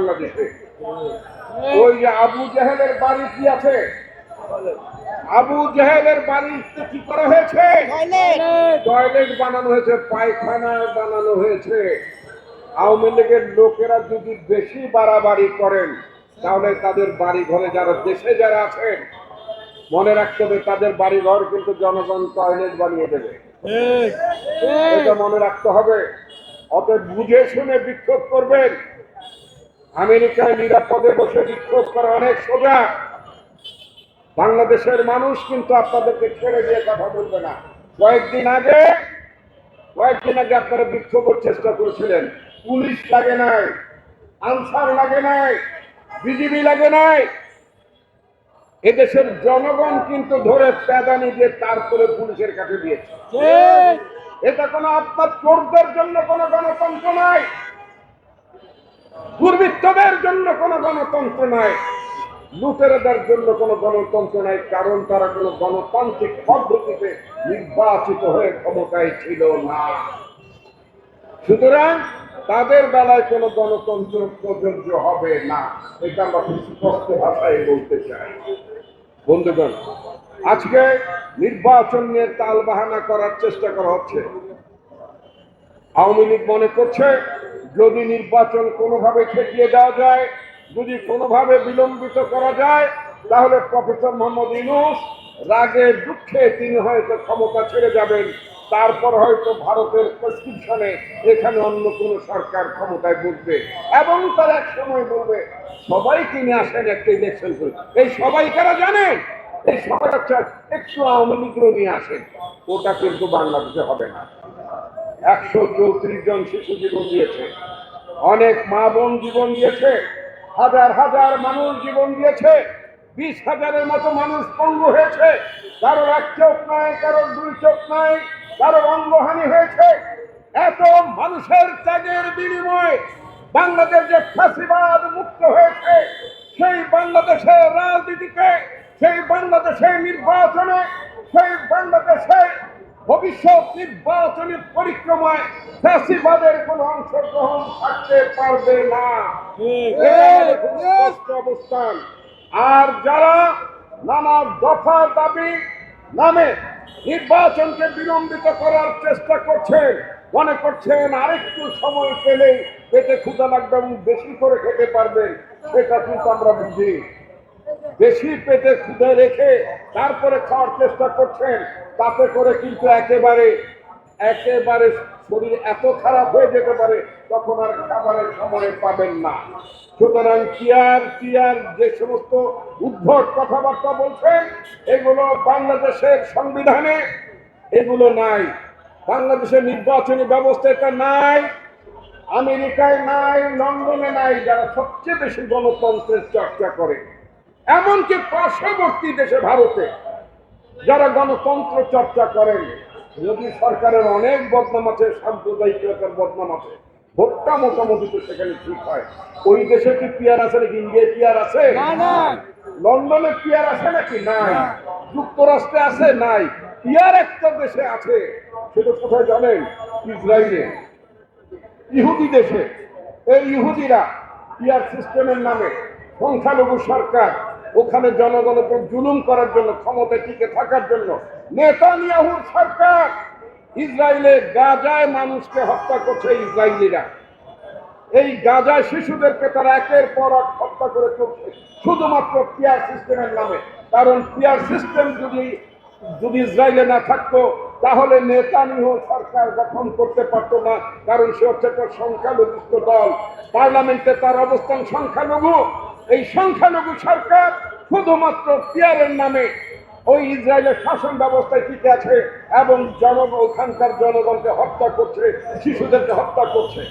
বাংলাদেশে ওই যে আবু জাহেলের বাড়ি কি আছে? আবু জাহেলের বাড়িতে কি করা হয়েছে? টয়লেট। বানানো হয়েছে পায়খানা বানানো হয়েছে। আওয়ামী লীগের লোকেরা যদি বেশি বাড়াবাড়ি করেন তাহলে তাদের বাড়ি ঘরে যারা দেশে যারা আছেন মনে রাখতে হবে তাদের বাড়ি ঘর কিন্তু জনগণ টয়লেট বানিয়ে দেবে। এটা মনে রাখতে হবে। অতএব বুঝে শুনে বিক্ষোভ করবেন। আমেরিকায় নিরাপদে বসে বিক্ষোভ করা অনেক সোজা। বাংলাদেশের মানুষ কিন্তু আপনাদেরকে ছেড়ে দিয়ে কথা বলবে না। কয়েকদিন আগে কয়েকদিন আগে আপনারা বিক্ষোভের চেষ্টা করেছিলেন। পুলিশ লাগে নাই আনসার লাগে নাই বিজিবি লাগে নাই। এদেশের জনগণ কিন্তু ধরে প্যাদানি দিয়ে তারপরে পুলিশের কাছে দিয়েছে। এটা কোনো আপনার চোরদের জন্য কোনো গণতন্ত্র নাই। দুর্বৃত্তদের জন্য কোনো গণতন্ত্র নাই। লুটেরাদের জন্য কোনো গণতন্ত্র নাই, কারণ তারা কোনো গণতান্ত্রিক পদ্ধতিতে নির্বাচিত হয়ে ক্ষমতায় ছিল না। সুতরাং তাদের বেলায় কোনো গণতন্ত্র প্রযোজ্য হবে না, এটা আমরা খুব স্পষ্ট ভাষায় বলতে চাই। বন্ধুগণ, আজকে নির্বাচন নিয়ে তাল বাহানা করার চেষ্টা করা হচ্ছে। আওয়ামী লীগ মনে করছে যদি নির্বাচন কোনোভাবে ঠেকিয়ে দেওয়া যায়, যদি কোনোভাবে বিলম্বিত করা যায়, তাহলে প্রফেসর মোহাম্মদ ইউনুস রাগে দুঃখে তিনি হয়তো ক্ষমতা ছেড়ে যাবেন। তারপর হয়তো ভারতের প্রেসক্রিপশনে এখানে অন্য কোনো সরকার ক্ষমতায় বসবে এবং তার এক সময় বলবে, সবাই কিনে আসেন একটা ইলেকশন করে। এই সবাই কারা জানেন এই সবাই একটু আওয়ামী লীগও নিয়ে আসেন। ওটা কিন্তু বাংলাদেশে হবে না। একশো চৌত্রিশ জন শিশু জীবন দিয়েছে। অনেক মা বোন জীবন দিয়েছে। হাজার হাজার মানুষ জীবন দিয়েছে। বিশ হাজারের মতো মানুষ পঙ্গু হয়েছে। কারোর এক চোখ নাই, কারোর দুই চোখ নাই, কারোর অঙ্গহানি হয়েছে। এত মানুষের ত্যাগের বিনিময়ে বাংলাদেশ যে ফাঁসিবাদ মুক্ত হয়েছে, সেই বাংলাদেশের রাজনীতিকে, সেই বাংলাদেশের নির্বাচনে, সেই বাংলাদেশে ভবিষ্যৎ নির্বাচনের পরিক্রমায় ফ্যাসিবাদের কোন অংশগ্রহণ থাকতে পারবে না। অবস্থান। আর যারা নানা দফা দাবি নামে নির্বাচনকে বিলম্বিত করার চেষ্টা করছেন মনে করছেন আরেকটু সময় পেলে পেটে ক্ষুদা লাগবে এবং বেশি করে খেতে পারবেন সেটা কিন্তু আমরা বুঝি। বেশি পেটে ক্ষুদে রেখে তারপরে খাওয়ার চেষ্টা করছেন, তাতে করে কিন্তু একেবারে একেবারে শরীর এত খারাপ হয়ে যেতে পারে, তখন আর খাবারের সময় পাবেন না। সুতরাং চেয়ার চেয়ার যে সমস্ত উদ্ভট কথাবার্তা বলছেন, এগুলো বাংলাদেশের সংবিধানে এগুলো নাই। বাংলাদেশের নির্বাচনী ব্যবস্থা এটা নাই, আমেরিকায় নাই, লন্ডনে নাই, যারা সবচেয়ে বেশি গণতন্ত্রের চর্চা করে। এমনকি পার্শ্ববর্তী দেশে ভারতে যারা গণতন্ত্র চর্চা করেন যদি সরকারের অনেক বদনাম আছে সাম্প্রদায়িকতার বদনাম আছে ভোটটা মোটামুটি তো সেখানে ঠিক হয়। ওই দেশে কি পিয়ার আছে নাকি ইন্ডিয়ায় পিয়ার আছে? লন্ডনে পিয়ার আছে নাকি? নাই। যুক্তরাষ্ট্রে আছে? নাই। পিয়ার একটা দেশে আছে সেটা কোথায় জানেন? ইসরায়েলে। ইহুদি দেশে। এই ইহুদিরা পিয়ার সিস্টেমের নামে সংখ্যালঘু সরকার ওখানে জনগণের উপর জুলুম করার জন্য, ক্ষমতায় টিকে থাকার জন্য নেতানিয়াহুর সরকার ইসরায়েলে গাজায় মানুষকে হত্যা করছে ইসরায়েলিরা। এই গাজায় শিশুদেরকে তারা একের পর এক হত্যা করে চলছে। শুধুমাত্র পিয়ার সিস্টেমের নামে। কারণ পিয়ার সিস্টেম যদি যদি ইসরায়েলে না থাকতো, তাহলে নেতানিয়াহু সরকার গঠন করতে পারতো না। কারণ সে হচ্ছে একটা সংখ্যালঘুষ্ট দল। পার্লামেন্টে তার অবস্থান সংখ্যালঘু। এই সংখ্যালঘু সরকার শুধুমাত্র পিয়ারের নামে ওই ইসরায়েলের শাসন ব্যবস্থায় টিকে আছে এবং জনগণ ওখানকার জনগণকে হত্যা করছে, শিশুদেরকে হত্যা করছে।